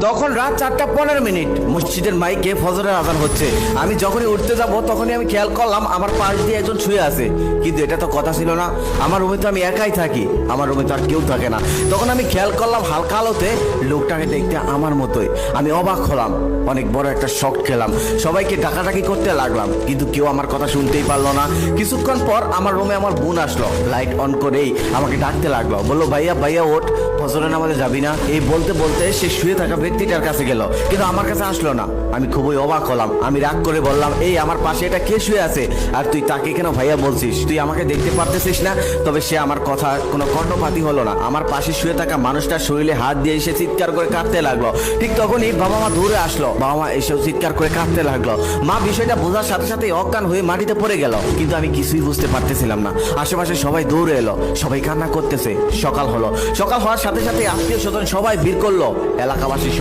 তখন রাত চারটা পনেরো মিনিট। মসজিদের মাইকে ফজরের আজান হচ্ছে। আমি যখনই উঠতে যাব, তখনই আমি খেয়াল করলাম আমার পাশ দিয়ে একজন শুয়ে আছে। কিন্তু এটা তো কথা ছিল না। আমার রুমে তো আমি একাই থাকি। আমার রুমে তো আর কেউ থাকে না। তখন আমি খেয়াল করলাম হালকা আলোতে লোকটাকে দেখতে আমার মতোই। আমি অবাক হলাম। অনেক বড় একটা শখ খেলাম। সবাইকে ডাকাডাকি করতে লাগলাম। কিন্তু কেউ আমার কথা শুনতেই পারল না। কিছুক্ষণ পর আমার রুমে আমার বোন আসলো। লাইট অন করেই আমাকে ডাকতে লাগল। বলল, ভাইয়া ভাইয়া, ওঠ। ফজরের নামাজে যাবি না? এই বলতে বলতে সে শুয়ে থাকা ব্যক্তিটার কাছে গেল। কিন্তু আমার কাছে আসলো না। আমি খুবই অবাক হলাম। আমি রাগ করে বললাম, এই, আমার পাশে এটা কে শুয়ে আছে? আর তুই তাকে কেন ভাইয়া বলছিস? তুই আমাকে দেখতে পারতেছিস না? তবে সে আমার কথা কোনো কর্ণপাতি হলো না। আমার পাশে শুয়ে থাকা মানুষটার শরীরে হাত দিয়ে এসে চিৎকার করে কাঁদতে লাগল। ঠিক তখনই বাবা মা দূরে আসলো। বাবা মা এসেও চিৎকার করে কাঁদতে লাগল। মা বিষয়টা বোঝার সাথে সাথে অজ্ঞান হয়ে মাটিতে পড়ে গেল। কিন্তু আমি কিছুই বুঝতে পারতেছিলাম না। আশেপাশে সবাই দৌড়ে এলো। সবাই কান্না করতেছে। সকাল হলো। সকাল হওয়ার সাথে সাথে আত্মীয় স্বজন সবাই ভিড় করল। এলাকাবাসী